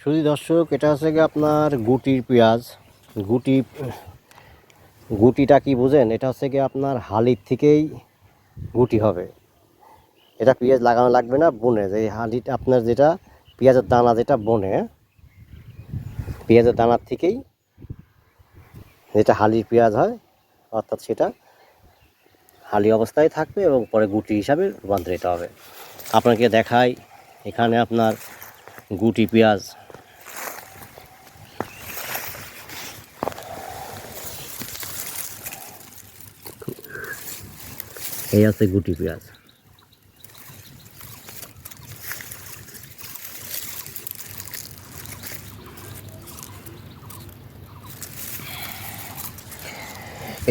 শুধু দর্শক, এটা হচ্ছে কি আপনার গুটির পেঁয়াজ। গুটি, গুটিটা কি বুঝেন? এটা হচ্ছে কি আপনার হালির থেকেই গুটি হবে। এটা পেঁয়াজ লাগানো লাগবে না, বনে। যে হালিটা আপনার যেটা পেঁয়াজের দানা যেটা বনে, পেঁয়াজের দানার থেকেই যেটা হালির পেঁয়াজ হয়, অর্থাৎ সেটা হালি অবস্থায় থাকবে এবং পরে গুটি হিসাবে রূপান্তরিত হবে। আপনাকে দেখাই এখানে আপনার গুটি পেঁয়াজ। এই আছে গুটি পেঁয়াজ।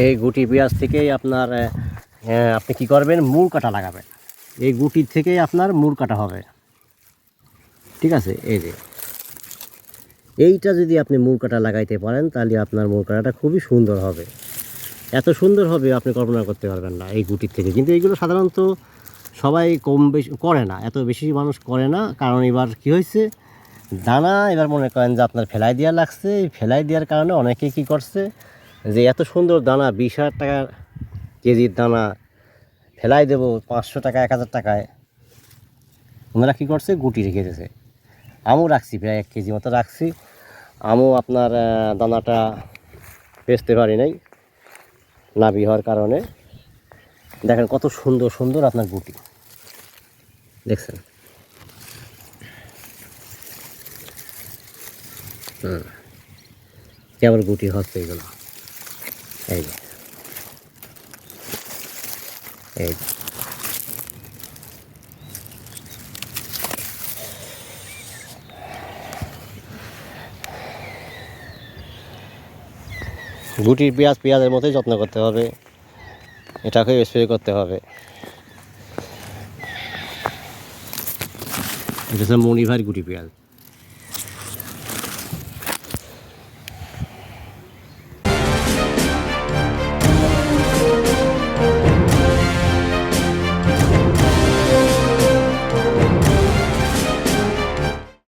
এই গুটি পেঁয়াজ থেকেই আপনার আপনি কি করবেন? মূল কাটা লাগাবেন। এই গুটির থেকেই আপনার মূল কাটা হবে। ঠিক আছে? এই যে। এইটা যদি আপনি মূল কাটা লাগাইতে পারেন, তাহলে আপনার মূল কাটাটা খুবই সুন্দর হবে। এত সুন্দর হবে, আপনি কল্পনা করতে পারবেন না এই গুটির থেকে। কিন্তু এইগুলো সাধারণত সবাই কম বেশি করে না। এত বেশি মানুষ করে না। কারণ এবার কি হয়েছে? দানা এবার মনে করেন যে আপনার ফেলাই দেওয়া লাগছে। এই ফেলাই দেওয়ার কারণে অনেকে কি করছে? যে এত সুন্দর দানা, বিশ হাজার টাকা কেজির দানা ফেলাই দেবো, পাঁচশো টাকা, এক হাজার টাকায়। ওনারা কী করছে? গুটি রেখে দিয়েছে। আমও রাখছি প্রায় এক কেজি মতো রাখছি। আমও আপনার দানাটা বেচতে পারি নাই নাবি হওয়ার কারণে। দেখেন কত সুন্দর সুন্দর আপনার গুটি। দেখছেন? হুম। কেবল গুটি হচ্ছে এগুলো? এই এই। গুটির পেঁয়াজ পেঁয়াজের মতোই যত্ন করতে হবে। এটাকে স্প্রে করতে হবে। এটা মনিভার গুটি পেঁয়াজ।